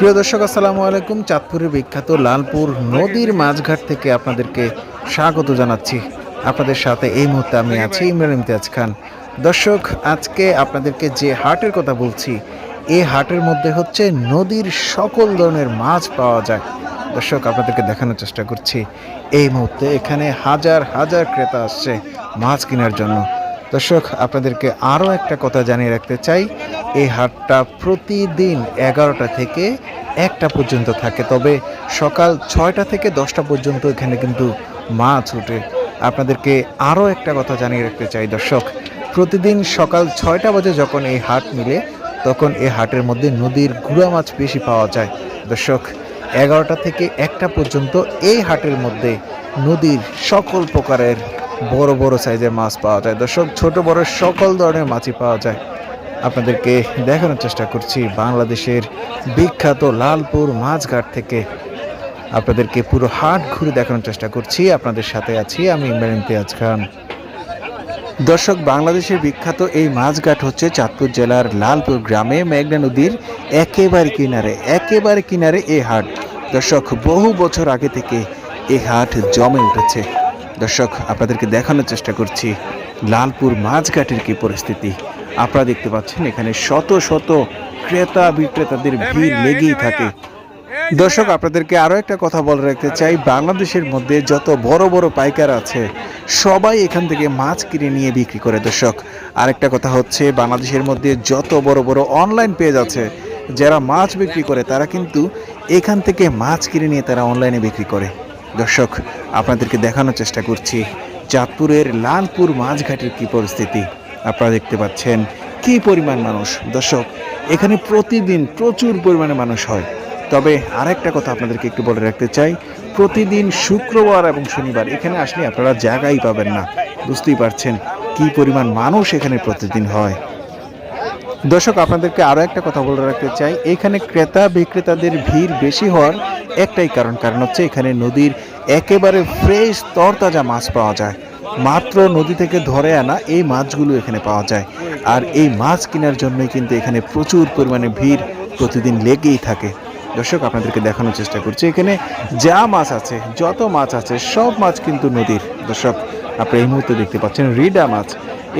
প্রিয় দর্শক, আসসালামু আলাইকুম। চাঁদপুরের বিখ্যাত লালপুর নদীর মাঝঘাট থেকে আপনাদেরকে স্বাগত জানাচ্ছি। আপনাদের সাথে এই মুহূর্তে আমি আছি ইমরান ইমতিয়াজ খান। দর্শক, আজকে আপনাদেরকে যে হাটের কথা বলছি, এই হাটের মধ্যে হচ্ছে নদীর সকল ধরনের মাছ পাওয়া যায়। দর্শক, আপনাদেরকে দেখানোর চেষ্টা করছি। এই মুহূর্তে এখানে হাজার হাজার ক্রেতা আসছে মাছ কেনার জন্য। দর্শক, আপনাদেরকে আরও একটা কথা জানিয়ে রাখতে চাই। এই হাটটা প্রতিদিন এগারোটা থেকে একটা পর্যন্ত থাকে। তবে সকাল ছয়টা থেকে দশটা পর্যন্ত এখানে কিন্তু মাছ ওঠে। আপনাদেরকে আরও একটা কথা জানিয়ে রাখতে চাই, দর্শক। প্রতিদিন সকাল ছয়টা বাজে যখন এই হাট মিলে, তখন এই হাটের মধ্যে নদীর গুড়া মাছ বেশি পাওয়া যায়। দর্শক, এগারোটা থেকে একটা পর্যন্ত এই হাটের মধ্যে নদীর সকল প্রকারের বড় বড় সাইজের মাছ পাওয়া যায়। দর্শক, ছোট বড় সকল ধরনের মাছই পাওয়া যায়। আপনাদেরকে দেখানোর চেষ্টা করছি বাংলাদেশের বিখ্যাত লালপুর মাছঘাট থেকে। আপনাদেরকে পুরো হাট ঘুরে দেখানোর চেষ্টা করছি। আপনাদের সাথে আছি আমি ইমরান খান। দর্শক, বাংলাদেশের বিখ্যাত এই মাছঘাট হচ্ছে চাঁদপুর জেলার লালপুর গ্রামে। মেঘনা নদীর একেবারে কিনারে একেবারে কিনারে এই হাট। দর্শক, বহু বছর আগে থেকে এই হাট জমে উঠেছে। দর্শক, আপনাদেরকে দেখানোর চেষ্টা করছি লালপুর মাছঘাটের কি পরিস্থিতি। আপনারা দেখতে পাচ্ছেন এখানে শত শত ক্রেতা বিক্রেতাদের ভিড় লেগেই থাকে। দর্শক আপনাদেরকে আরও একটা কথা বলে রাখতে চাই বাংলাদেশের মধ্যে যত বড় বড় পাইকার আছে সবাই এখান থেকে মাছ কিনে নিয়ে বিক্রি করে। দর্শক আরেকটা কথা হচ্ছে বাংলাদেশের মধ্যে যত বড় বড় অনলাইন পেজ আছে যারা মাছ বিক্রি করে তারা কিন্তু এখান থেকে মাছ কিনে নিয়ে তারা অনলাইনে বিক্রি করে। দর্শক আপনাদেরকে দেখানোর চেষ্টা করছি চাঁদপুরের লালপুর মাছঘাটের কি পরিস্থিতি? আপনারা দেখতে পাচ্ছেন কি পরিমাণ মানুষ। দর্শক, এখানে প্রতিদিন প্রচুর পরিমাণে মানুষ হয়। তবে আরেকটা কথা আপনাদেরকে একটু বলে রাখতে চাই, প্রতিদিন শুক্রবার এবং শনিবার এখানে আসলে আপনারা জায়গাই পাবেন না। বুঝতেই পারছেন কি পরিমাণ মানুষ এখানে প্রতিদিন হয়। দর্শক, আপনাদেরকে আরও একটা কথা বলে রাখতে চাই, এখানে ক্রেতা বিক্রেতাদের ভিড় বেশি হওয়ার একটাই কারণ। কারণ হচ্ছে এখানে নদীর একেবারে ফ্রেশ তরতাজা মাছ পাওয়া যায়। মাত্র নদী থেকে ধরে আনা এই মাছগুলো এখানে পাওয়া যায়। আর এই মাছ কেনার জন্যই কিন্তু এখানে প্রচুর পরিমাণে ভিড় প্রতিদিন লেগেই থাকে। দর্শক, আপনাদেরকে দেখানোর চেষ্টা করছি এখানে যা মাছ আছে, যত মাছ আছে, সব মাছ কিন্তু নদীর। দর্শক, আপনি এই মুহূর্তে দেখতে পাচ্ছেন রিডা মাছ।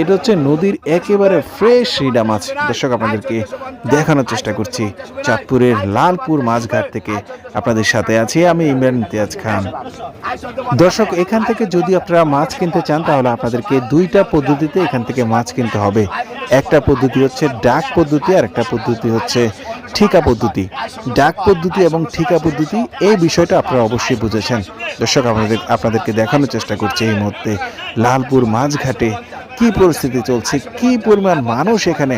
এটা হচ্ছে নদীর একেবারে ফ্রেশ রিডা মাছ। দর্শক, আপনাদেরকে দেখানোর চেষ্টা করছি চাঁদপুরের লালপুর মাছঘাট থেকে আপনাদের সাথে আছি আমি ইমরান ইমতিয়াজ খান। দর্শক, এখান থেকে যদি আপনারা মাছ কিনতে চান, তাহলে আপনাদেরকে দুইটা পদ্ধতিতে এখান থেকে মাছ কিনতে হবে। একটা পদ্ধতি হচ্ছে ডাক পদ্ধতি, আর একটা পদ্ধতি হচ্ছে ঠিকা পদ্ধতি। ডাক পদ্ধতি এবং ঠিকা পদ্ধতি, এই বিষয়টা আপনারা অবশ্যই বুঝেছেন। দর্শক, আপনাদের আপনাদেরকে দেখানোর চেষ্টা করছি এই মুহূর্তে লালপুর মাঝঘাটে কি পরিস্থিতি চলছে? কি পরিমাণ মানুষ এখানে?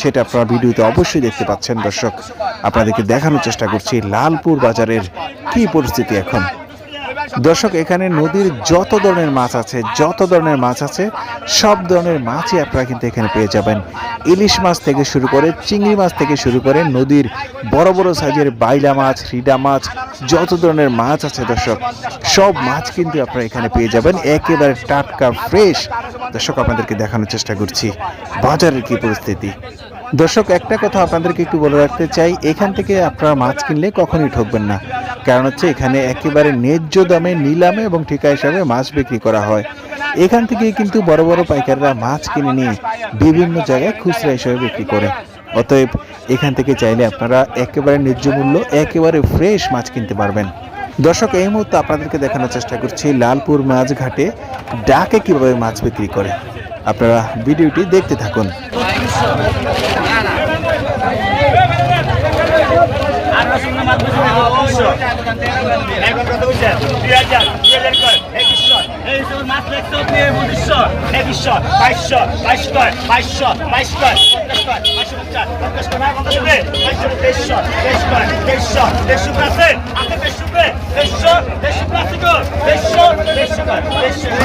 সেটা আপনারা ভিডিওতে অবশ্যই দেখতে পাচ্ছেন, দর্শক। আপনাদেরকে দেখানোর চেষ্টা করছি লালপুর বাজারের কি পরিস্থিতি এখন। দর্শক, এখানে নদীর যত ধরনের মাছ আছে, যত ধরনের মাছ আছে, সব ধরনের মাছই আপনারা কিন্তু এখানে পেয়ে যাবেন। ইলিশ মাছ থেকে শুরু করে চিংড়ি মাছ থেকে শুরু করে নদীর বড় বড় সাইজের বাইলা মাছ, রিডা মাছ, যত ধরনের মাছ আছে দর্শক, সব মাছ কিন্তু আপনারা এখানে পেয়ে যাবেন। একেবারে টাটকা ফ্রেশ। দর্শক, আপনাদেরকে দেখানোর চেষ্টা করছি, বাজারের কি পরিস্থিতি? দর্শক, একটা কথা আপনাদেরকে একটু বলে রাখতে চাই, এখান থেকে আপনারা মাছ কিনলে কখনোই ঠকবেন না। কারণ হচ্ছে, এখানে একেবারে ন্যায্য দামে, নিলামে এবং ঠিকা হিসাবে মাছ বিক্রি করা হয়। এখান থেকে কিন্তু বড় বড় পাইকাররা মাছ কিনে নিয়ে বিভিন্ন জায়গায় খুচরা হিসাবে বিক্রি করে। অতএব এখান থেকে চাইলে আপনারা একেবারে ন্যায্য মূল্য, একেবারে ফ্রেশ মাছ কিনতে পারবেন। দর্শক, এই মুহূর্তে আপনাদেরকে দেখানোর চেষ্টা করছি লালপুর মাছ ঘাটে ডাকে কীভাবে মাছ বিক্রি করে। আপনারা ভিডিওটি দেখতে থাকুন এখন কত বুঝছে দুই হাজার দুই হাজার কয় একুশশো এই সব দিয়ে পঁচিশশো একুশশো বাইশশো বাইশ কয় বাইশশো বাইশ কয় পঞ্চাশ কয় বাইশশো পঞ্চাশ পঞ্চাশ কয় ভাই পঞ্চাশ হবে বাইশশো তেইশশো তেইশ কয় তেইশশো তেইশশো আছে আপনি তেইশশো তেইশশো তেইশশো আছে গো তেইশশো তেইশশো তেইশশো